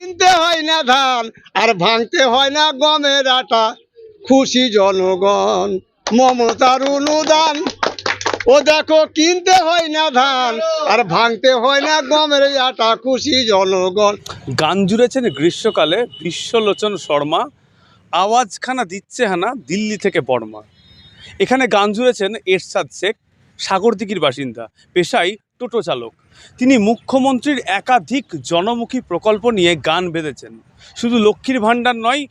কিনতে হয় না ধান, আর ভাঙতে হয় না গমের আটা। খুশি জনগণ মমতার অনুদান। ও দেখো, কিনতে হয় না ধান, আর ভাঙতে হয় না গমের আটা। খুশি জনগণ। গান জুড়েছেন গ্রীষ্মকালে বিশ্বলোচন শর্মা। আওয়াজখানা দিচ্ছে হানা দিল্লি থেকে বর্মা। এখানে গান জুড়েছেন এরশাদ শেখ, সাগরদিঘির বাসিন্দা। পেশায় টোটো চালক। তিনি মুখ্যমন্ত্রীর একাধিক জনমুখী প্রকল্প নিয়ে গান বেঁধেছেন। শুধু লক্ষ্মীর ভাণ্ডার নয়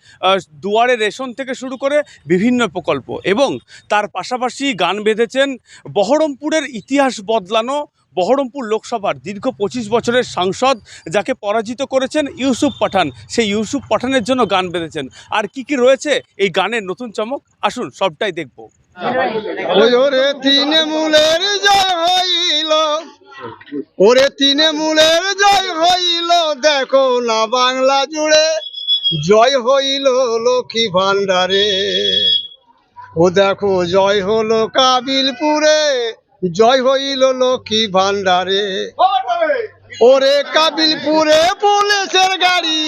দুয়ারে রেশন থেকে শুরু করে বিভিন্ন প্রকল্প এবং তার পাশাপাশি গান বেঁধেছেন বহরমপুরের ইতিহাস বদলানো বহরমপুর লোকসভার দীর্ঘ পঁচিশ বছরের সাংসদ, যাকে পরাজিত করেছেন ইউসুফ পাঠান। সেই ইউসুফ পাঠানের জন্য গান বেঁধেছেন। আর কি কি রয়েছে এই গানের নতুন চমক? আসুন সবটাই দেখব ওই ওরে তিনে মূলের জয় হইল ওরে তিনে মূলের জয় হইল দেখো না বাংলা জুড়ে। জয় হইল লক্ষ্মী ভান্ডারে ও দেখো জয় হলো কাবিলপুরে জয় হইল লক্ষ্মী ভান্ডারে ওরে কাবিলপুরে পুলিশের গাড়ি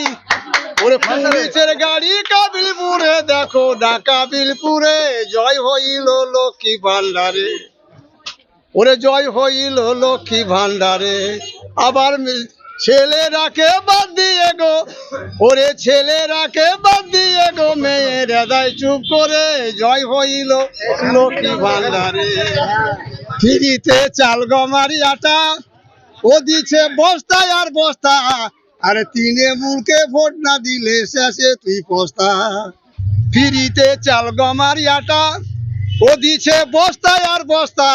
ওরে পুলিশের গাড়ি কাবিলপুরে দেখো না কাবিলপুরে জয় হইল লক্ষ্মী ভান্ডারে ওরে জয় হইল লক্ষ্মী ভান্ডারে আবার ছেলেরাকে বাদ দিয়ে গো, ওরে ছেলেরাকে বাদ দিয়ে গো মেয়ের হৃদয় চুপ করে। জয় হইল লক্ষ্মী ভান্ডারে ফিরিতে চাল গমারি আটা, ও দিছে বস্তায় আর বস্তা। আরে তিনে মুলকে ভোট না দিলে শেষে তুই পস্তা। ফিরিতে চাল গমারি আটা, ও দিছে বস্তায় আর বস্তা।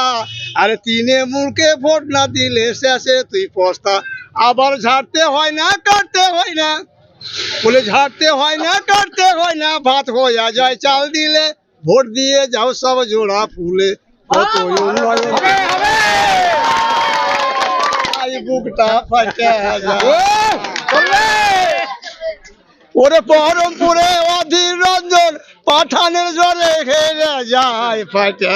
আরে তিনে মুলকে ভোট না দিলে শেষে তুই পস্তা। আবার ঝাড়তে হয় না কাটতে হয় না। বলে ঝাড়তে হয় না কাটতে হয় না ভাত হইয়া যায় চাল দিলে। ভোট দিয়ে যাও সব জোড়া ফুলে। কত বুকটা ফাটা ওরে বহরমপুরে অধীর রঞ্জন পাঠানের জলে খেলে যায় ফাটা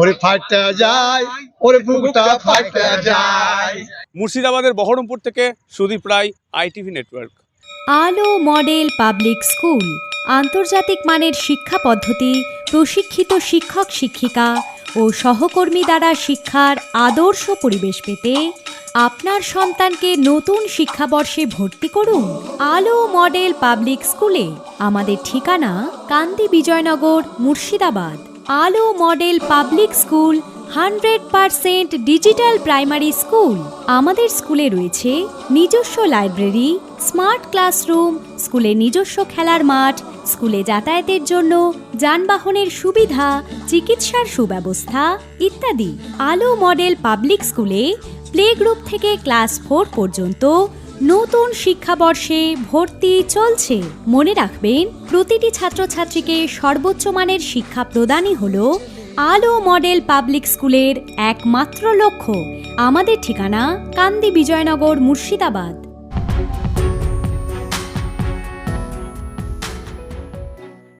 ওরে ফাটা যায় ওরে বুকটা ফাটা যায়। মুর্শিদাবাদের বহরমপুর থেকে Sudip Roy ITV network. Alo model public school আন্তর্জাতিক মানের শিক্ষা পদ্ধতি প্রশিক্ষিত শিক্ষক শিক্ষিকা ও সহকর্মী দ্বারা শিক্ষার আদর্শ পরিবেশ পেতে আপনার সন্তানকে নতুন শিক্ষাবর্ষে ভর্তি করুন আলো মডেল পাবলিক স্কুলে। আমাদের ঠিকানা Kandi Bijaynagar Murshidabad. Alo model public school, hundred percent digital primary school. আমাদের স্কুলে রয়েছে নিজস্ব লাইব্রেরি, স্মার্ট ক্লাসরুম, স্কুলে নিজস্ব খেলার মাঠ, স্কুলে যাতায়াতের জন্য, যানবাহনের সুবিধা, চিকিৎসার সুব্যবস্থা ইত্যাদি। আলো মডেল পাবলিক স্কুলে প্লে গ্রুপ থেকে ক্লাস ফোর পর্যন্ত নতুন শিক্ষাবর্ষে ভর্তি চলছে। মনে রাখবেন, প্রতিটি ছাত্রছাত্রীকে সর্বোচ্চ মানের শিক্ষা প্রদানই হল আলো মডেল পাবলিক স্কুলের একমাত্র লক্ষ্য। আমাদের ঠিকানা কান্দি বিজয়নগর মুর্শিদাবাদ।